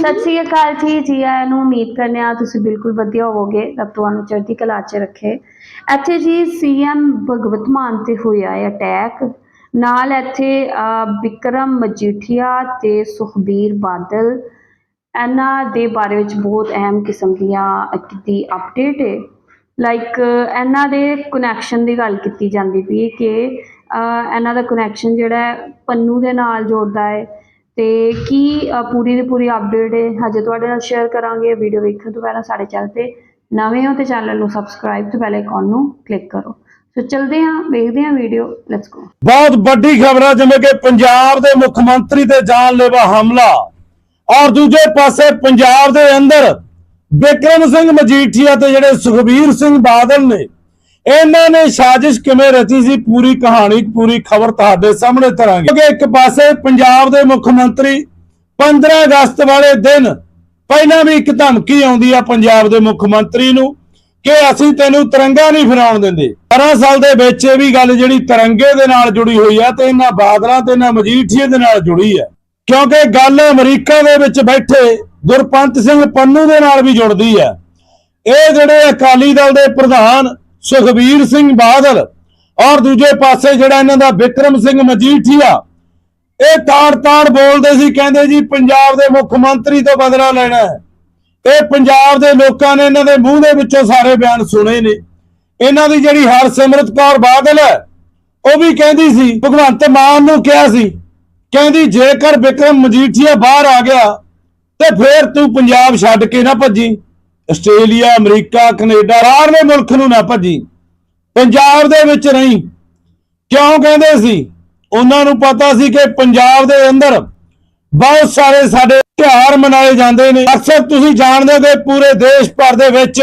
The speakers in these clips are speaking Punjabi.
ਸਤਿ ਸ੍ਰੀ ਅਕਾਲ ਜੀ ਜੀ ਆਇਆਂ ਨੂੰ ਉਮੀਦ ਕਰਨੇ ਆ ਤੁਸੀਂ ਬਿਲਕੁਲ ਵਧੀਆ ਹੋਵੋਗੇ। ਰੱਬ ਤੁਹਾਨੂੰ ਚੜ੍ਹਦੀ ਕਲਾ 'ਚ ਰੱਖੇ। ਇੱਥੇ ਜੀ ਸੀਐਮ ਭਗਵਤ ਮਾਨ ਤੇ ਹੋਇਆ ਹੈ ਅਟੈਕ। ਨਾਲ ਇੱਥੇ ਬਿਕਰਮ ਮਜੀਠੀਆ ਤੇ ਸੁਖਬੀਰ ਬਾਦਲ। ਇਹਨਾਂ ਦੇ ਬਾਰੇ ਵਿੱਚ ਬਹੁਤ ਅਹਿਮ ਕਿਸਮ ਦੀਆਂ ਦੀ ਅਪਡੇਟ ਹੈ। ਲਾਈਕ ਇਹਨਾਂ ਦੇ ਕਨੈਕਸ਼ਨ ਦੀ ਗੱਲ ਕੀਤੀ ਜਾਂਦੀ ਪਈ ਕਿ ਇਹਨਾਂ ਦਾ ਕਨੈਕਸ਼ਨ ਜਿਹੜਾ ਹੈ ਪੰਨੂ ਦੇ ਨਾਲ ਜੋੜਦਾ ਹੈ। ਤੇ ਕੀ ਪੂਰੀ ਦੀ ਪੂਰੀ ਅਪਡੇਟ ਹੈ? ਹਜੇ ਤੁਹਾਡੇ ਨਾਲ ਸ਼ੇਅਰ ਕਰਾਂਗੇ ਵੀਡੀਓ ਵੇਖਣ ਤੋਂ ਪਹਿਲਾਂ ਸਾਡੇ ਚੈਨਲ ਤੇ ਨਵੇਂ ਹੋ ਤੇ ਚੈਨਲ ਨੂੰ ਸਬਸਕ੍ਰਾਈਬ ਤੇ ਬੈਲ ਆਈਕਨ ਨੂੰ ਕਲਿੱਕ ਕਰੋ। ਸੋ ਚਲਦੇ ਹਾਂ, ਵੇਖਦੇ ਹਾਂ ਵੀਡੀਓ ਲੈਟਸ ਗੋ ਬਹੁਤ ਵੱਡੀ ਖਬਰ ਹੈ ਜਿਵੇਂ ਕਿ ਪੰਜਾਬ ਦੇ ਮੁੱਖ ਮੰਤਰੀ ਤੇ ਜਾਨਲੇਵਾ ਹਮਲਾ ਔਰ ਦੂਜੇ ਪਾਸੇ ਪੰਜਾਬ ਦੇ ਅੰਦਰ ਬਿਕਰਮ ਸਿੰਘ ਮਜੀਠੀਆ ਤੇ ਜਿਹੜੇ ਸੁਖਬੀਰ ਸਿੰਘ ਬਾਦਲ ਨੇ ਇਹਨਾਂ ਨੇ ਸਾਜ਼ਿਸ਼ ਕਿਵੇਂ ਰਚੀ ਸੀ? ਪੂਰੀ ਕਹਾਣੀ, ਪੂਰੀ ਖਬਰ ਤੁਹਾਡੇ ਸਾਹਮਣੇ ਧਰਾਂਗੇ। ਕਿਉਂਕਿ ਇੱਕ ਪਾਸੇ ਪੰਜਾਬ ਦੇ ਮੁੱਖ ਮੰਤਰੀ 15 ਅਗਸਤ ਵਾਲੇ ਦਿਨ ਪਹਿਲਾਂ ਵੀ ਇੱਕ ਧਮਕੀ ਆਉਂਦੀ ਆ ਪੰਜਾਬ ਦੇ ਮੁੱਖ ਮੰਤਰੀ ਨੂੰ ਕਿ ਅਸੀਂ ਤੈਨੂੰ ਤਿਰੰਗਾ ਨਹੀਂ ਫਰਾਉਣ ਦਿੰਦੇ। 12 ਸਾਲ ਦੇ ਵਿੱਚ ਇਹ ਵੀ ਗੱਲ ਜਿਹੜੀ ਤਿਰੰਗੇ ਦੇ ਨਾਲ ਜੁੜੀ ਹੋਈ ਆ ਤੇ ਇਹਨਾਂ ਬਾਦਲਾਂ ਤੇ ਇਹਨਾਂ ਮਜੀਠੀਏ ਦੇ ਨਾਲ ਜੁੜੀ ਆ। ਕਿਉਂਕਿ ਗੱਲ ਅਮਰੀਕਾ ਦੇ ਵਿੱਚ ਬੈਠੇ ਗੁਰਪੰਤ ਸਿੰਘ ਪੰਨੂ ਦੇ ਨਾਲ ਵੀ ਜੁੜਦੀ ਆ। ਇਹ ਜਿਹੜੇ ਅਕਾਲੀ ਦਲ ਦੇ ਪ੍ਰਧਾਨ ਸੁਖਬੀਰ ਸਿੰਘ ਬਾਦਲ ਔਰ ਦੂਜੇ ਪਾਸੇ ਜਿਹੜਾ ਇਹਨਾਂ ਦਾ ਵਿਕਰਮ ਸਿੰਘ ਮਜੀਠੀਆ, ਇਹ ਤਾੜ-ਤਾੜ ਬੋਲਦੇ ਸੀ, ਕਹਿੰਦੇ ਜੀ ਪੰਜਾਬ ਦੇ ਮੁੱਖ ਮੰਤਰੀ ਤੋਂ ਬਦਲਾ ਲੈਣਾ ਹੈ। ਇਹ ਪੰਜਾਬ ਦੇ ਲੋਕਾਂ ਨੇ ਇਹਨਾਂ ਦੇ ਮੂੰਹ ਦੇ ਵਿੱਚੋਂ ਸਾਰੇ ਬਿਆਨ ਸੁਣੇ ਨੇ। ਇਹਨਾਂ ਦੀ ਜਿਹੜੀ ਹਰਸਿਮਰਤ ਕੌਰ ਬਾਦਲ ਹੈ, ਉਹ ਵੀ ਕਹਿੰਦੀ ਸੀ, ਭਗਵੰਤ ਮਾਨ ਨੂੰ ਕਿਹਾ ਸੀ, ਕਹਿੰਦੀ ਜੇਕਰ ਵਿਕਰਮ ਮਜੀਠੀਆ ਬਾਹਰ ਆ ਗਿਆ, ਤੇ ਫੇਰ ਤੂੰ ਪੰਜਾਬ ਛੱਡ ਕੇ ਨਾ ਭੱਜੀ। ਆਸਟ੍ਰੇਲੀਆ, ਅਮਰੀਕਾ, ਕੈਨੇਡਾ ਰਾਹਵੇਂ ਮੁਲਕ ਨੂੰ ਨਾ ਭੱਜੀ। ਪੰਜਾਬ ਦੇ ਵਿੱਚ ਨਹੀਂ ਕਿਉਂ ਕਹਿੰਦੇ ਸੀ? ਉਹਨਾਂ ਨੂੰ ਪਤਾ ਸੀ ਕਿ ਪੰਜਾਬ ਦੇ ਅੰਦਰ ਬਹੁਤ ਸਾਰੇ ਸਾਡੇ ਤਿਉਹਾਰ ਮਨਾਏ ਜਾਂਦੇ ਨੇ। ਅਕਸਰ ਤੁਸੀਂ ਜਾਣਦੇ ਹੋ ਕਿ ਪੂਰੇ ਦੇਸ਼ ਭਰ ਦੇ ਵਿੱਚ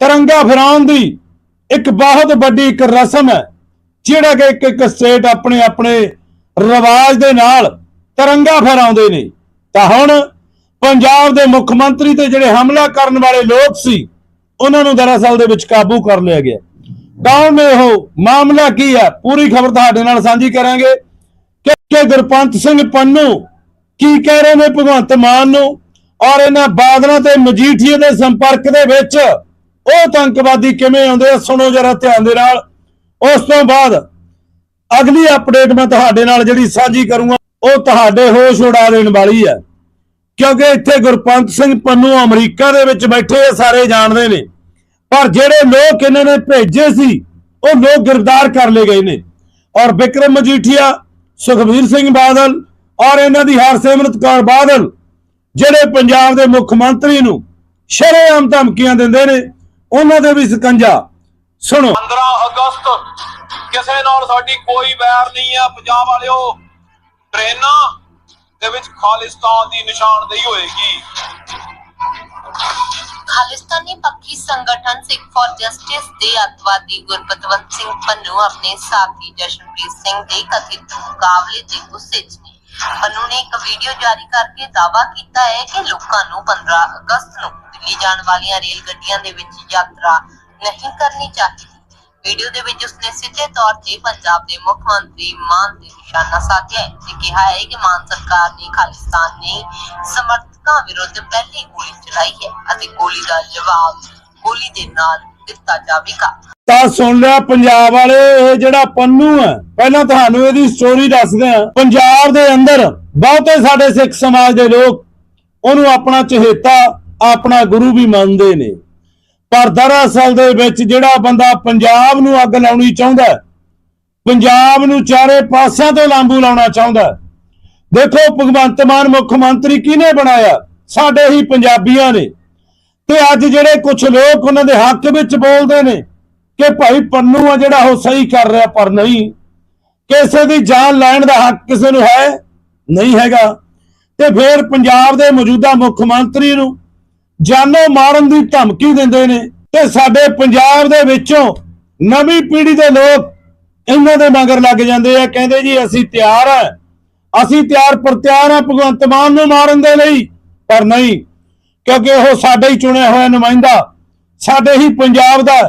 ਤਿਰੰਗਾ ਫਹਿਰਾਉਣ ਦੀ ਇੱਕ ਬਹੁਤ ਵੱਡੀ ਇੱਕ ਰਸਮ ਹੈ, ਜਿਹੜਾ ਕਿ ਇੱਕ ਇੱਕ ਸਟੇਟ ਆਪਣੇ ਆਪਣੇ ਰਿਵਾਜ ਦੇ ਨਾਲ ਤਿਰੰਗਾ ਫਹਿਰਾਉਂਦੇ ਨੇ। ਤਾਂ ਹੁਣ ਪੰਜਾਬ ਦੇ ਮੁੱਖ ਮੰਤਰੀ ਤੇ ਜਿਹੜੇ ਹਮਲਾ ਕਰਨ ਵਾਲੇ ਲੋਕ ਸੀ, ਉਹਨਾਂ ਨੂੰ ਦਰਅਸਲ ਦੇ ਵਿੱਚ ਕਾਬੂ ਕਰ ਲਿਆ ਗਿਆ। ਕੌਣ ਨੇ ਉਹ? ਮਾਮਲਾ ਕੀ ਹੈ? ਪੂਰੀ ਖਬਰ ਤੁਹਾਡੇ ਨਾਲ ਸਾਂਝੀ ਕਰਾਂਗੇ। ਕਿ ਗੁਰਪੰਤ ਸਿੰਘ ਪੰਨੂ ਕੀ ਕਹਿ ਰਹੇ ਨੇ ਭਗਵੰਤ ਮਾਨ ਨੂੰ? ਔਰ ਇਹਨਾਂ ਬਾਦਲਾਂ ਤੇ ਮਜੀਠੀਏ ਦੇ ਸੰਪਰਕ ਦੇ ਵਿੱਚ ਉਹ ਆਤੰਕਵਾਦੀ ਕਿਵੇਂ ਆਉਂਦੇ ਆ, ਸੁਣੋ ਜਰਾ ਧਿਆਨ ਦੇ ਨਾਲ। ਉਸ ਤੋਂ ਬਾਅਦ ਅਗਲੀ ਅਪਡੇਟ ਮੈਂ ਤੁਹਾਡੇ ਨਾਲ ਜਿਹੜੀ ਸਾਂਝੀ ਕਰੂੰਗਾ, ਉਹ ਤੁਹਾਡੇ ਹੋਸ਼ ਉਡਾ ਦੇਣ ਵਾਲੀ ਹੈ। ਕਿਉਂਕਿ ਇੱਥੇ ਗੁਰਪੰਤ ਸਿੰਘ ਪੰਨੂ ਅਮਰੀਕਾ ਦੇ ਵਿੱਚ ਬੈਠੇ ਆ, ਸਾਰੇ ਜਾਣਦੇ ਨੇ। ਪਰ ਜਿਹੜੇ ਲੋਕ ਇਹਨਾਂ ਨੇ ਭੇਜੇ ਸੀ, ਉਹ ਲੋਕ ਗ੍ਰਿਫਤਾਰ ਕਰ ਲਏ ਗਏ ਨੇ। ਔਰ ਵਿਕਰਮ ਮਜੀਠੀਆ, ਸੁਖਬੀਰ ਸਿੰਘ ਬਾਦਲ ਔਰ ਇਹਨਾਂ ਦੀ ਹਰਸਿਮਰਤ ਕੌਰ ਬਾਦਲ, ਜਿਹੜੇ ਪੰਜਾਬ ਦੇ ਮੁੱਖ ਮੰਤਰੀ ਨੂੰ ਸ਼ਰੇਆਮ ਧਮਕੀਆਂ ਦਿੰਦੇ ਨੇ, ਉਹਨਾਂ ਦੇ ਵੀ ਸਕੰਜਾ। ਸੁਣੋ। 15 ਅਗਸਤ, ਕਿਸੇ ਨਾਲ ਸਾਡੀ ਕੋਈ ਵੈਰ ਨਹੀਂ ਆ, ਪੰਜਾਬ ਵਾਲਿਓ, ਟ੍ਰੇਨਾਂ ਦੇ ਵਿੱਚ ਖਾਲਿਸਤਾਨ ਦੀ ਨਿਸ਼ਾਨਦੇਹੀ ਹੋਏਗੀ। ਖਾਲਿਸਤਾਨੀ ਪੱਖੀ ਸੰਗਠਨ ਸਿੱਖ ਫॉर ਜਸਟਿਸ ਦੇ ਅੱਤਵਾਦੀ ਗੁਰਪਤਵੰਤ ਸਿੰਘ ਪੰਨੂ ਆਪਣੇ ਸਾਥੀ ਜਸ਼ਨਪ੍ਰੀਤ ਸਿੰਘ ਦੇ ਕਥਿਤ ਮੁਕਾਬਲੇ ਦੇ ਗੁੱਸੇ 'ਚ ਨੇ। ਪੰਨੂ ਨੇ ਇੱਕ ਵੀਡੀਓ ਜਾਰੀ ਕਰਕੇ ਦਾਅਵਾ ਕੀਤਾ ਹੈ ਕਿ ਲੋਕਾਂ ਨੂੰ 15 ਅਗਸਤ ਨੂੰ ਦਿੱਲੀ ਜਾਣ ਵਾਲੀਆਂ ਰੇਲ ਗੱਡੀਆਂ ਦੇ ਵਿੱਚ ਯਾਤਰਾ ਨਹੀਂ ਕਰਨੀ ਚਾਹੀਦੀ। ਵੀਡੀਓ ਦੇ ਵਿੱਚ ਉਸਨੇ ਸਿੱਧੇ ਤੌਰ ਤੇ ਪੰਜਾਬ ਦੇ ਮੁੱਖ ਮੰਤਰੀ ਮਾਨ ਤੇ ਨਿਸ਼ਾਨਾ ਸਾਧਿਆ ਹੈ ਤੇ ਕਿਹਾ ਹੈ ਕਿ ਮਾਨ ਸਰਕਾਰ ਨੇ ਖਾਲਿਸਤਾਨ ਸਮਰਥਕਾਂ ਵਿਰੁੱਧ ਪਹਿਲੀ ਗੋਲੀ ਚਲਾਈ ਹੈ ਅਤੇ ਗੋਲੀ ਦਾ ਜਵਾਬ ਗੋਲੀ ਦੇ ਨਾਲ ਦਿੱਤਾ ਜਾਵੇਗਾ। ਤਾਂ ਸੁਣ ਲਿਆ ਪੰਜਾਬ ਵਾਲੇ, ਇਹ ਜਿਹੜਾ ਪੰਨੂ ਹੈ, ਪਹਿਲਾਂ ਤੁਹਾਨੂੰ ਇਹਦੀ ਸਟੋਰੀ ਦੱਸਦੇ ਆ ਪੰਜਾਬ ਦੇ ਅੰਦਰ ਬਹੁਤੇ ਸਾਡੇ ਸਿੱਖ ਸਮਾਜ ਦੇ ਲੋਕ, ਉਹਨੂੰ ਆਪਣਾ ਚਹੇਤਾ, ਆਪਣਾ ਗੁਰੂ ਵੀ ਮੰਨਦੇ ਨੇ। ਪਰ ਦਰਅਸਲ ਦੇ ਵਿੱਚ ਜਿਹੜਾ ਬੰਦਾ ਪੰਜਾਬ ਨੂੰ ਅੱਗ ਲਾਉਣੀ ਚਾਹੁੰਦਾ ਪੰਜਾਬ ਨੂੰ ਚਾਰੇ ਪਾਸਿਆਂ ਤੋਂ ਲਾਂਬੂ ਲਾਉਣਾ ਚਾਹੁੰਦਾ ਦੇਖੋ, ਭਗਵੰਤ ਮਾਨ ਮੁੱਖ ਮੰਤਰੀ ਕਿਹਨੇ ਬਣਾਇਆ? ਸਾਡੇ ਹੀ ਪੰਜਾਬੀਆਂ ਨੇ। ਤੇ ਅੱਜ ਜਿਹੜੇ ਕੁਝ ਲੋਕ ਉਹਨਾਂ ਦੇ ਹੱਕ ਵਿੱਚ ਬੋਲਦੇ ਨੇ ਕਿ ਭਾਈ ਪੰਨੂ ਆ ਜਿਹੜਾ ਉਹ ਸਹੀ ਕਰ ਰਿਹਾ ਪਰ ਨਹੀਂ। ਕਿਸੇ ਦੀ ਜਾਨ ਲੈਣ ਦਾ ਹੱਕ ਕਿਸੇ ਨੂੰ ਹੈ? ਨਹੀਂ ਹੈਗਾ। ਤੇ ਫਿਰ ਪੰਜਾਬ ਦੇ ਮੌਜੂਦਾ ਮੁੱਖ ਮੰਤਰੀ ਨੂੰ ਜਾਨੋਂ ਮਾਰਨ ਦੀ ਧਮਕੀ ਦਿੰਦੇ ਨੇ ਤੇ ਸਾਡੇ ਪੰਜਾਬ ਦੇ ਵਿੱਚੋਂ ਨਵੀਂ ਪੀੜ੍ਹੀ ਦੇ ਲੋਕ ਇਹਨਾਂ ਦੇ ਮਗਰ ਲੱਗ ਜਾਂਦੇ ਆ, ਕਹਿੰਦੇ ਜੀ ਅਸੀਂ ਤਿਆਰ ਆ। ਅਸੀਂ ਤਿਆਰ ਪਰ ਆ ਭਗਵੰਤ ਮਾਨ ਨੂੰ ਮਾਰਨ ਦੇ ਲਈ, ਪਰ ਨਹੀਂ, ਕਿਉਂਕਿ ਉਹ ਸਾਡੇ ਹੀ ਚੁਣਿਆ ਹੋਇਆ ਨੁਮਾਇੰਦਾ, ਸਾਡੇ ਹੀ ਪੰਜਾਬ ਦਾ।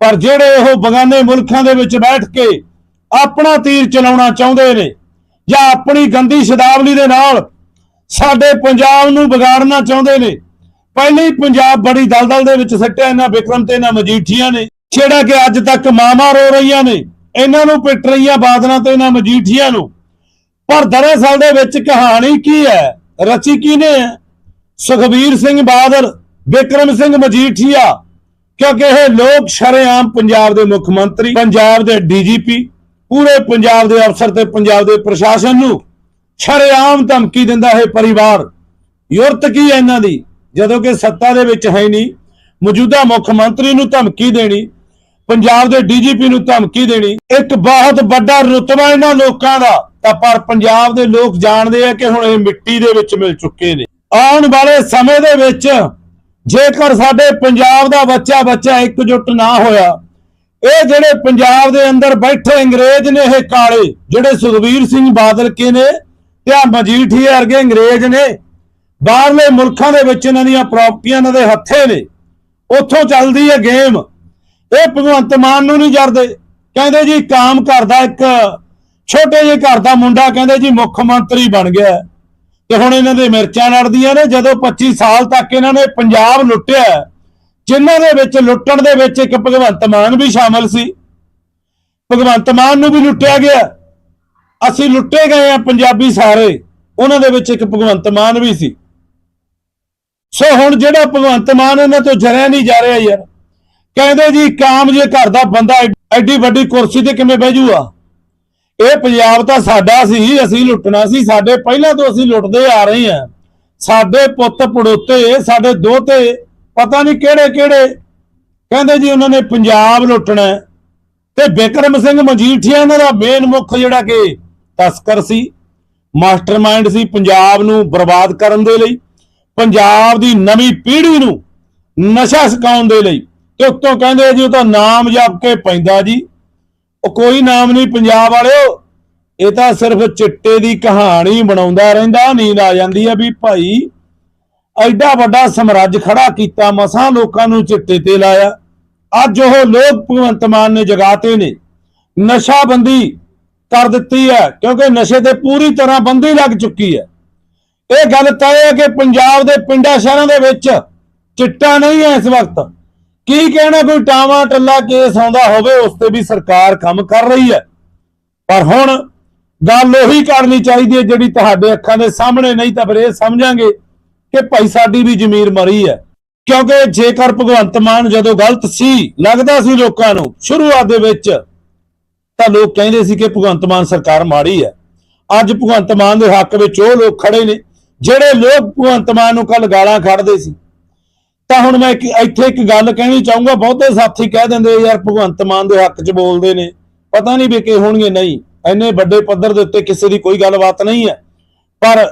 ਪਰ ਜਿਹੜੇ ਉਹ ਬਗਾਨੇ ਮੁਲਕਾਂ ਦੇ ਵਿੱਚ ਬੈਠ ਕੇ ਆਪਣਾ ਤੀਰ ਚਲਾਉਣਾ ਚਾਹੁੰਦੇ ਨੇ ਜਾਂ ਆਪਣੀ ਗੰਦੀ ਸ਼ਦਾਵਲੀ ਦੇ ਨਾਲ ਸਾਡੇ ਪੰਜਾਬ ਨੂੰ ਵਿਗਾੜਨਾ ਚਾਹੁੰਦੇ ਨੇ ਪਹਿਲੇ ਹੀ ਪੰਜਾਬ ਬੜੀ ਦਲਦਲ ਦੇ ਵਿੱਚ ਸੱਟਿਆ, ਇਹਨਾਂ ਵਿਕਰਮ ਤੇ ਇਹਨਾਂ ਮਜੀਠੀਆਂ ਨੇ। ਜਿਹੜਾ ਕਿ ਅੱਜ ਤੱਕ ਮਾਮਾ ਰੋ ਰਹੀਆਂ ਨੇ। ਇਹਨਾਂ ਨੂੰ ਪਿੱਟ ਰਹੀਆਂ ਬਾਦਲਾਂ ਤੇ ਇਹਨਾਂ ਮਜੀਠੀਆਂ ਨੂੰ। ਪਰ ਦਰਅਸਲ ਦੇ ਵਿੱਚ ਕਹਾਣੀ ਕੀ ਹੈ? ਰਚੀ ਕਿਹਨੇ ਹੈ? ਸੁਖਬੀਰ ਸਿੰਘ ਬਾਦਲ, ਵਿਕਰਮ ਸਿੰਘ ਮਜੀਠੀਆ, ਕਿਉਂਕਿ ਇਹ ਲੋਕ ਸ਼ਰੇਆਮ ਪੰਜਾਬ ਦੇ ਮੁੱਖ ਮੰਤਰੀ, ਪੰਜਾਬ ਦੇ ਡੀਜੀਪੀ, ਪੂਰੇ ਪੰਜਾਬ ਦੇ ਅਫਸਰ ਤੇ ਪੰਜਾਬ ਦੇ ਪ੍ਰਸ਼ਾਸਨ ਨੂੰ ਸ਼ਰੇਆਮ ਧਮਕੀ ਦਿੰਦਾ ਹੈ ਪਰਿਵਾਰ। ਯੁਰਤ ਕੀ ਹੈ ਇਹਨਾਂ ਦੀ? ਜਦੋਂ ਕਿ ਸੱਤਾ ਦੇ ਵਿੱਚ ਹੈ ਨਹੀਂ, ਮੌਜੂਦਾ ਮੁੱਖ ਮੰਤਰੀ ਨੂੰ ਧਮਕੀ ਦੇਣੀ, ਪੰਜਾਬ ਦੇ ਡੀਜੀਪੀ ਨੂੰ ਧਮਕੀ ਦੇਣੀ, ਇੱਕ ਬਹੁਤ ਵੱਡਾ ਰੁਤਬਾ ਇਹਨਾਂ ਲੋਕਾਂ ਦਾ। ਤਾਂ ਪਰ ਪੰਜਾਬ ਦੇ ਲੋਕ ਜਾਣਦੇ ਆ ਕਿ ਹੁਣ ਇਹ ਮਿੱਟੀ ਦੇ ਵਿੱਚ ਮਿਲ ਚੁੱਕੇ ਨੇ। ਆਉਣ ਵਾਲੇ ਸਮੇਂ ਦੇ ਵਿੱਚ ਜੇਕਰ ਸਾਡੇ ਪੰਜਾਬ ਦਾ ਬੱਚਾ ਬੱਚਾ ਇਕਜੁੱਟ ਨਾ ਹੋਇਆ, ਇਹ ਜਿਹੜੇ ਪੰਜਾਬ ਦੇ ਅੰਦਰ ਬੈਠੇ ਅੰਗਰੇਜ਼ ਨੇ ਇਹ ਕਾਲੇ, ਜਿਹੜੇ ਸੁਖਬੀਰ ਸਿੰਘ ਬਾਦਲ ਕੇ ਨੇ, ਤੇ ਆ ਮਜੀਠੀਆ ਵਰਗੇ ਅੰਗਰੇਜ਼ ਨੇ ਬਾਹਰਲੇ ਮੁਲਕਾਂ ਦੇ ਵਿੱਚ ਇਹਨਾਂ ਦੀਆਂ ਪ੍ਰਾਪਰਟੀਆਂ ਇਹਨਾਂ ਦੇ ਹੱਥੇ ਨੇ। ਉੱਥੋਂ ਚੱਲਦੀ ਹੈ ਗੇਮ ਇਹ ਭਗਵੰਤ ਮਾਨ ਨੂੰ ਨਹੀਂ ਜਰਦੇ। ਕਹਿੰਦੇ ਜੀ ਕਾਮ ਘਰ ਦਾ ਇੱਕ ਛੋਟੇ ਜਿਹੇ ਘਰ ਦਾ ਮੁੰਡਾ ਕਹਿੰਦੇ ਜੀ ਮੁੱਖ ਮੰਤਰੀ ਬਣ ਗਿਆ। ਤੇ ਹੁਣ ਇਹਨਾਂ ਦੇ ਮਿਰਚਾਂ ਲੜਦੀਆਂ ਨੇ। ਜਦੋਂ 25 ਸਾਲ ਤੱਕ ਇਹਨਾਂ ਨੇ ਪੰਜਾਬ ਲੁੱਟਿਆ ਹੈ, ਜਿਨ੍ਹਾਂ ਦੇ ਵਿੱਚ ਲੁੱਟਣ ਦੇ ਵਿੱਚ ਇੱਕ ਭਗਵੰਤ ਮਾਨ ਵੀ ਸ਼ਾਮਲ ਸੀ। ਭਗਵੰਤ ਮਾਨ ਨੂੰ ਵੀ ਲੁੱਟਿਆ ਗਿਆ। ਅਸੀਂ ਲੁੱਟੇ ਗਏ ਆ ਪੰਜਾਬੀ ਸਾਰੇ। ਉਹਨਾਂ ਦੇ ਵਿੱਚ ਇੱਕ ਭਗਵੰਤ ਮਾਨ ਵੀ ਸੀ। ਸੋ ਹੁਣ ਜਿਹੜਾ ਭਗਵੰਤ ਮਾਨ ਇਹਨਾਂ ਤੋਂ ਜਰਿਆ ਨਹੀਂ ਜਾ ਰਿਹਾ ਯਾਰ, ਕਹਿੰਦੇ ਜੀ ਕਾਮ ਜੇ ਘਰ ਦਾ ਬੰਦਾ ਐਡੀ ਵੱਡੀ ਕੁਰਸੀ ਤੇ ਕਿਵੇਂ ਬਹਿ ਜੂਗਾ? ਇਹ ਪੰਜਾਬ ਤਾਂ ਸਾਡਾ ਸੀ, ਅਸੀਂ ਲੁੱਟਣਾ ਸੀ, ਸਾਡੇ ਪਹਿਲਾਂ ਤੋਂ ਅਸੀਂ ਲੁੱਟਦੇ ਆ ਰਹੇ ਹਾਂ। ਸਾਡੇ ਪੁੱਤ ਪੜੋਤੇ, ਸਾਡੇ ਦੋਤੇ, ਪਤਾ ਨਹੀਂ ਕਿਹੜੇ ਕਿਹੜੇ। ਕਹਿੰਦੇ ਜੀ ਉਹਨਾਂ ਨੇ ਪੰਜਾਬ ਲੁੱਟਣਾ ਤੇ ਬਿਕਰਮ ਸਿੰਘ ਮਜੀਠੀਆ ਇਹਨਾਂ ਦਾ ਮੇਨ ਮੁੱਖ ਜਿਹੜਾ ਕਿ ਤਸਕਰ ਸੀ, ਮਾਸਟਰਮਾਈਂਡ ਸੀ ਪੰਜਾਬ ਨੂੰ ਬਰਬਾਦ ਕਰਨ ਦੇ ਲਈ। ਪੰਜਾਬ ਦੀ ਨਵੀਂ ਪੀੜ੍ਹੀ ਨੂੰ ਨਸ਼ਾ ਸਿਖਾਉਣ ਦੇ ਲਈ। ਤੇ ਉੱਤੋਂ ਕਹਿੰਦੇ ਜੀ, ਉਹ ਤਾਂ ਨਾਮ ਜਪ ਕੇ ਪੈਂਦਾ ਜੀ। ਉਹ ਕੋਈ ਨਾਮ ਨਹੀਂ ਪੰਜਾਬ ਵਾਲਿਓ। ਇਹ ਤਾਂ ਸਿਰਫ ਚਿੱਟੇ ਦੀ ਕਹਾਣੀ ਬਣਾਉਂਦਾ ਰਹਿੰਦਾ, ਨੀਂਦ ਆ ਜਾਂਦੀ ਆ ਵੀ ਭਾਈ ਐਡਾ ਵੱਡਾ ਸਮਰਾਜ ਖੜਾ ਕੀਤਾ, ਮਸਾਂ ਲੋਕਾਂ ਨੂੰ ਚਿੱਟੇ ਤੇ ਲਾਇਆ। ਅੱਜ ਉਹ ਲੋਕ ਭਗਵੰਤ ਮਾਨ ਨੇ ਜਗਾਤੇ ਨੇ। ਨਸ਼ਾ ਬੰਦੀ ਕਰ ਦਿੱਤੀ ਹੈ, ਕਿਉਂਕਿ ਨਸ਼ੇ ਤੇ ਪੂਰੀ ਤਰ੍ਹਾਂ ਬੰਦੀ ਲੱਗ ਚੁੱਕੀ ਹੈ। ਇਹ ਗੱਲ ਤੈਅ ਹੈ ਕਿ ਪੰਜਾਬ ਦੇ ਪਿੰਡਾਂ ਸ਼ਹਿਰਾਂ ਦੇ ਵਿੱਚ ਚਿੱਟਾ ਨਹੀਂ ਹੈ ਇਸ ਵਕਤ। ਕੀ ਕਹਿਣਾ ਕੋਈ ਟਾਵਾ ਟੱਲਾ ਕੇਸ ਆਉਂਦਾ ਹੋਵੇ, ਉਸ ਤੇ ਵੀ ਸਰਕਾਰ ਕੰਮ ਕਰ ਰਹੀ ਹੈ। ਪਰ ਹੁਣ ਗੱਲ ਉਹੀ ਕਰਨੀ ਚਾਹੀਦੀ ਹੈ ਜਿਹੜੀ ਤੁਹਾਡੇ ਅੱਖਾਂ ਦੇ ਸਾਹਮਣੇ, ਨਹੀਂ ਤਾਂ ਫਿਰ ਇਹ ਸਮਝਾਂਗੇ ਕਿ ਭਾਈ ਸਾਡੀ ਵੀ ਜ਼ਮੀਰ ਮਰੀ ਹੈ। ਕਿਉਂਕਿ ਜੇਕਰ ਭਗਵੰਤ ਮਾਨ ਜਦੋਂ ਗਲਤ ਸੀ, ਲੱਗਦਾ ਸੀ ਲੋਕਾਂ ਨੂੰ ਸ਼ੁਰੂਆਤ ਦੇ ਵਿੱਚ, ਤਾਂ ਲੋਕ ਕਹਿੰਦੇ ਸੀ ਕਿ ਭਗਵੰਤ ਮਾਨ ਸਰਕਾਰ ਮਾੜੀ ਹੈ। ਅੱਜ ਭਗਵੰਤ ਮਾਨ ਦੇ ਹੱਕ ਵਿੱਚ ਉਹ ਲੋਕ ਖੜੇ ਨੇ। ਜਿਹੜੇ ਲੋਕ ਭਗਵੰਤ ਮਾਨ ਨੂੰ ਕੱਲ ਗਾਲਾਂ ਕੱਢਦੇ ਸੀ, ਤਾਂ ਹੁਣ ਮੈਂ ਇੱਥੇ ਇੱਕ ਗੱਲ ਕਹਿਣੀ ਚਾਹੂੰਗਾ, ਬਹੁਤੇ ਸਾਥੀ ਕਹਿ ਦਿੰਦੇ ਯਾਰ, ਭਗਵੰਤ ਮਾਨ ਦੇ ਹੱਕ 'ਚ ਬੋਲਦੇ ਨੇ। ਪਤਾ ਨਹੀਂ ਵੀ ਕਿ ਹੋਣਗੇ, ਨਹੀਂ, ਇੰਨੇ ਵੱਡੇ ਪੱਧਰ ਦੇ ਉੱਤੇ ਕਿਸੇ ਦੀ ਕੋਈ ਗੱਲਬਾਤ ਨਹੀਂ ਹੈ। ਪਰ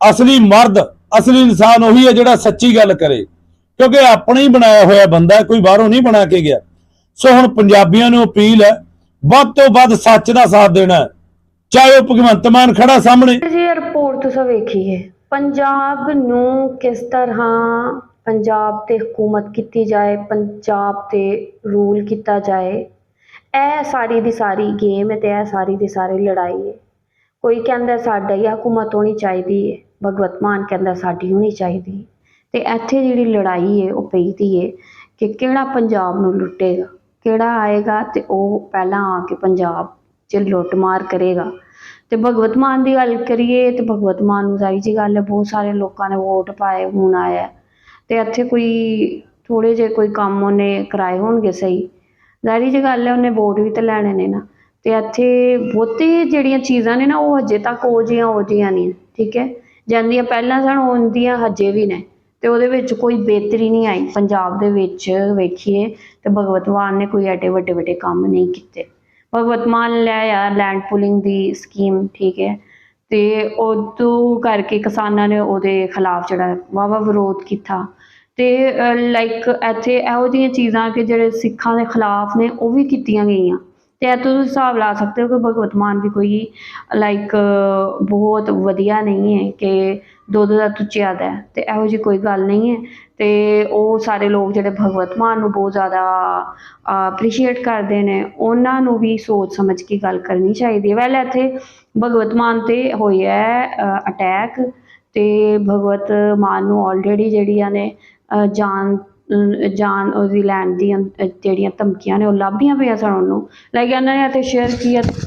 ਅਸਲੀ ਮਰਦ, ਅਸਲੀ ਇਨਸਾਨ ਉਹੀ ਹੈ ਜਿਹੜਾ ਸੱਚੀ ਗੱਲ ਕਰੇ। ਕਿਉਂਕਿ ਆਪਣਾ ਹੀ ਬਣਾਇਆ ਹੋਇਆ ਬੰਦਾ ਕੋਈ ਬਾਹਰੋਂ ਨਹੀਂ ਬਣਾ ਕੇ ਗਿਆ। ਸੋ ਹੁਣ ਪੰਜਾਬੀਆਂ ਨੂੰ ਅਪੀਲ ਹੈ, ਵੱਧ ਤੋਂ ਵੱਧ ਸੱਚ ਦਾ ਸਾਥ ਦੇਣਾ ਚਾਹੇ ਉਹ ਭਗਵੰਤ ਮਾਨ ਖੜਾ ਸਾਹਮਣੇ। ਜੀ ਰਿਪੋਰਟ ਤੁਸੀਂ ਵੇਖੀਏ। ਪੰਜਾਬ ਨੂੰ ਕਿਸ ਤਰ੍ਹਾਂ ਪੰਜਾਬ ਤੇ ਹਕੂਮਤ ਕੀਤੀ ਜਾਏ, ਪੰਜਾਬ ਤੇ ਰੂਲ ਕੀਤਾ ਜਾਏ, ਇਹ ਸਾਰੀ ਦੀ ਸਾਰੀ ਗੇਮ ਹੈ ਅਤੇ ਇਹ ਸਾਰੀ ਦੀ ਸਾਰੀ ਲੜਾਈ ਹੈ। ਕੋਈ ਕਹਿੰਦਾ ਸਾਡਾ ਹੀ ਹਕੂਮਤ ਹੋਣੀ ਚਾਹੀਦੀ ਹੈ, ਭਗਵੰਤ ਮਾਨ ਕਹਿੰਦਾ ਸਾਡੀ ਹੋਣੀ ਚਾਹੀਦੀ ਅਤੇ ਇੱਥੇ ਜਿਹੜੀ ਲੜਾਈ ਹੈ, ਉਹ ਪਈ ਦੀ ਹੈ ਕਿ ਕਿਹੜਾ ਪੰਜਾਬ ਨੂੰ ਲੁੱਟੇਗਾ, ਕਿਹੜਾ ਆਏਗਾ ਅਤੇ ਉਹ ਪਹਿਲਾਂ ਆ ਕੇ ਪੰਜਾਬ 'ਚ ਲੁੱਟਮਾਰ ਕਰੇਗਾ। ਤੇ ਭਗਵਤ ਮਾਨ ਦੀ ਗੱਲ ਕਰੀਏ ਤੇ ਭਗਵਤ ਮਾਨ ਨੂੰ ਜ਼ਾਹਿਰ ਜੀ ਗੱਲ ਹੈ ਬਹੁਤ ਸਾਰੇ ਲੋਕਾਂ ਨੇ ਵੋਟ ਪਾਏ, ਹੁਣ ਆਇਆ। ਤੇ ਇੱਥੇ ਕੋਈ ਥੋੜੇ ਜਿਹੇ ਕੋਈ ਕੰਮ ਉਹਨੇ ਕਰਾਏ ਹੋਣਗੇ ਸਹੀ। ਜ਼ਾਹਿਰ ਜੀ ਗੱਲ ਹੈ, ਉਹਨੇ ਵੋਟ ਵੀ ਤਾਂ ਲੈਣੇ ਨੇ ਨਾ। ਤੇ ਇੱਥੇ ਬਹੁਤੇ ਜਿਹੜੀਆਂ ਚੀਜ਼ਾਂ ਨੇ ਨਾ, ਉਹ ਹਜੇ ਤੱਕ ਉਹ ਜਿਹੀਆਂ ਉਹ ਜਿਹੀਆਂ ਨਹੀਂ, ਠੀਕ ਹੈ? ਜਾਂਦੀਆਂ ਪਹਿਲਾਂ ਸਨ, ਉਹਦੀਆਂ ਹਜੇ ਵੀ ਨੇ। ਤੇ ਉਹਦੇ ਵਿੱਚ ਕੋਈ ਬਿਹਤਰੀ ਨਹੀਂ ਆਈ। ਪੰਜਾਬ ਦੇ ਵਿੱਚ ਵੇਖੀਏ ਤੇ ਭਗਵਤ ਮਾਨ ਨੇ ਕੋਈ ਐਡੇ ਵੱਡੇ ਵੱਡੇ ਕੰਮ ਨਹੀਂ ਕੀਤੇ। ਭਗਵਤ ਮਾਨ ਲੈ ਆ ਲੈਂਡ ਪੁਲਿੰਗ ਦੀ ਸਕੀਮ ਠੀਕ ਹੈ। ਤੇ ਉਦੋਂ ਕਰਕੇ ਕਿਸਾਨਾਂ ਨੇ ਉਹਦੇ ਖਿਲਾਫ ਜਿਹੜਾ ਵਾਵਾ ਵਿਰੋਧ ਕੀਤਾ। ਤੇ ਲਾਈਕ ਇੱਥੇ ਇਹੋ ਜਿਹੀਆਂ ਚੀਜ਼ਾਂ ਕਿ ਜਿਹੜੇ ਸਿੱਖਾਂ ਦੇ ਖਿਲਾਫ ਨੇ, ਉਹ ਵੀ ਕੀਤੀਆਂ ਗਈਆਂ। ਤੇ ਇਹ ਤੁਸੀਂ ਹਿਸਾਬ ਲਾ ਸਕਦੇ ਹੋ ਕਿ ਭਗਵਤ ਮਾਨ ਵੀ ਕੋਈ ਲਾਈਕ ਬਹੁਤ ਵਧੀਆ ਨਹੀਂ ਹੈ ਕਿ ਦੁੱਧ ਦਾ ਤੁਚਿਆਦਾ ਹੈ। ਤੇ ਇਹੋ ਜਿਹੀ ਕੋਈ ਗੱਲ ਨਹੀਂ ਹੈ। ਤੇ ਉਹ ਸਾਰੇ ਲੋਕ ਜਿਹੜੇ ਭਗਵਤ ਮਾਨ ਨੂੰ ਬਹੁਤ ਜ਼ਿਆਦਾ ਅਪਰੀਸ਼ੀਏਟ ਕਰਦੇ ਨੇ ਉਹਨਾਂ ਨੂੰ ਵੀ ਸੋਚ ਸਮਝ ਕੇ ਗੱਲ ਕਰਨੀ ਚਾਹੀਦੀ ਹੈ। ਵੈਲ ਇੱਥੇ ਭਗਵਤ ਮਾਨ ਤੇ ਹੋਇਆ ਅਟੈਕ ਤੇ ਭਗਵਤ ਮਾਨ ਨੂੰ ਆਲਰੇਡੀ ਜਿਹੜੀਆਂ ਨੇ ਅ, ਜਾਨ ਜਾਨ ਉਹਦੀ ਲੈਣ ਦੀਆਂ ਜਿਹੜੀਆਂ ਧਮਕੀਆਂ ਨੇ, ਉਹ ਲੱਭਦੀਆਂ ਪਈਆਂ ਸਨ ਉਹਨੂੰ। ਲਾਈਕ ਇਹਨਾਂ ਨੇ ਇੱਥੇ ਸ਼ੇਅਰ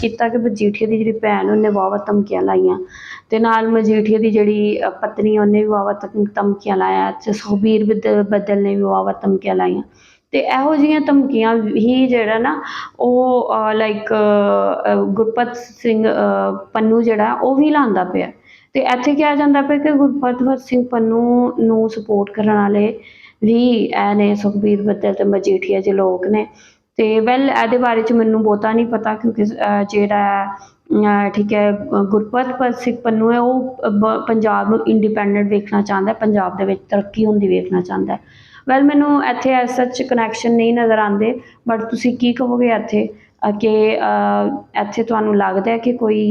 ਕੀਤਾ ਕਿ ਮਜੀਠੀਆ ਦੀ ਜਿਹੜੀ ਭੈਣ, ਉਹਨੇ ਵਾਹਵਾ ਧਮਕੀਆਂ ਲਾਈਆਂ। ਤੇ ਨਾਲ ਮਜੀਠੀਆ ਦੀ ਜਿਹੜੀ ਪਤਨੀ, ਉਹਨੇ ਵੀ ਵਾਹਵਾ ਧਮਕੀਆਂ ਲਾਇਆ। ਤੇ ਸੁਖਬੀਰ ਬਦ- ਬੱਦਲ ਨੇ ਵੀ ਵਾਹਵਾ ਧਮਕੀਆਂ ਲਾਈਆਂ। ਤੇ ਇਹੋ ਜਿਹੀਆਂ ਧਮਕੀਆਂ ਹੀ ਜਿਹੜਾ ਨਾ, ਉਹ ਲਾਈਕ ਗੁਰਪਤ ਸਿੰਘ ਪੰਨੂ ਜਿਹੜਾ, ਉਹ ਵੀ ਲਾਉਂਦਾ ਪਿਆ। ਤੇ ਇੱਥੇ ਕਿਹਾ ਜਾਂਦਾ ਪਿਆ ਕਿ ਗੁਰਪਤ ਸਿੰਘ ਪੰਨੂ ਨੂੰ ਸਪੋਰਟ ਕਰਨ ਵਾਲੇ ਵੀ ਇਹ ਨੇ ਸੁਖਬੀਰ ਬੱਦਲ ਤੇ ਮਜੀਠੀਆ ਜਿਹੇ ਲੋਕ ਨੇ। ਤੇ ਵੈਲ ਇਹਦੇ ਬਾਰੇ ਚ ਮੈਨੂੰ ਬਹੁਤਾ ਨਹੀਂ ਪਤਾ ਕਿਉਂਕਿ ਜਿਹੜਾ ਠੀਕ ਹੈ ਗੁਰਪਤ ਸਿੰਘ ਪੰਨੂ ਹੈ, ਉਹ ਬ- ਪੰਜਾਬ ਨੂੰ ਇੰਡੀਪੈਂਡੈਂਟ ਵੇਖਣਾ ਚਾਹੁੰਦਾ ਪੰਜਾਬ ਦੇ ਵਿੱਚ ਤਰੱਕੀ ਹੁੰਦੀ ਵੇਖਣਾ ਚਾਹੁੰਦਾ ਹੈ। ਵੈਲ ਮੈਨੂੰ ਇੱਥੇ ਐਸ ਸੱਚ ਕਨੈਕਸ਼ਨ ਨਹੀਂ ਨਜ਼ਰ ਆਉਂਦੇ ਬਟ ਤੁਸੀਂ ਕੀ ਕਹੋਗੇ ਇੱਥੇ? ਕਿ ਇੱਥੇ ਤੁਹਾਨੂੰ ਲੱਗਦਾ ਕਿ ਕੋਈ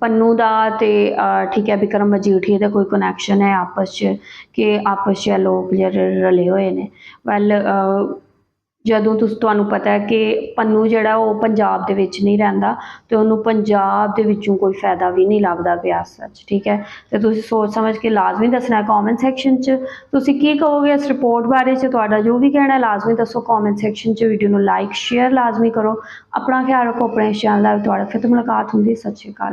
ਪੰਨੂ ਦਾ ਤੇ ਠੀਕ ਹੈ, ਵਿਕਰਮ ਮਜੀਠੀਆ ਦਾ ਕੋਈ ਕਨੈਕਸ਼ਨ ਹੈ ਆਪਸ 'ਚ ਕਿ ਆਪਸ 'ਚ ਇਹ ਲੋਕ ਜਿਹੜੇ ਰਲੇ ਹੋਏ ਨੇ? ਵੈਲ ਜਦੋਂ ਤੁਸੀਂ, ਤੁਹਾਨੂੰ ਪਤਾ ਕਿ ਪੰਨੂ ਜਿਹੜਾ ਉਹ ਪੰਜਾਬ ਦੇ ਵਿੱਚ ਨਹੀਂ ਰਹਿੰਦਾ ਅਤੇ ਉਹਨੂੰ ਪੰਜਾਬ ਦੇ ਵਿੱਚੋਂ ਕੋਈ ਫਾਇਦਾ ਵੀ ਨਹੀਂ ਲੱਭਦਾ ਪਿਆ ਸੱਚ ਠੀਕ ਹੈ? ਅਤੇ ਤੁਸੀਂ ਸੋਚ ਸਮਝ ਕੇ ਲਾਜ਼ਮੀ ਦੱਸਣਾ ਕਮੈਂਟ ਸੈਕਸ਼ਨ 'ਚ। ਤੁਸੀਂ ਕੀ ਕਹੋਗੇ ਇਸ ਰਿਪੋਰਟ ਬਾਰੇ 'ਚ? ਤੁਹਾਡਾ ਜੋ ਵੀ ਕਹਿਣਾ ਲਾਜ਼ਮੀ ਦੱਸੋ ਕਮੈਂਟ ਸੈਕਸ਼ਨ 'ਚ। ਵੀਡੀਓ ਨੂੰ ਲਾਈਕ ਸ਼ੇਅਰ ਲਾਜ਼ਮੀ ਕਰੋ। ਆਪਣਾ ਖਿਆਲ ਰੱਖੋ ਆਪਣੇ ਚੈਨਲ ਦਾ। ਤੁਹਾਡਾ ਫਿਰ ਮੁਲਾਕਾਤ ਹੁੰਦੀ ਸਤਿ ਸ਼੍ਰੀ ਅਕਾਲ।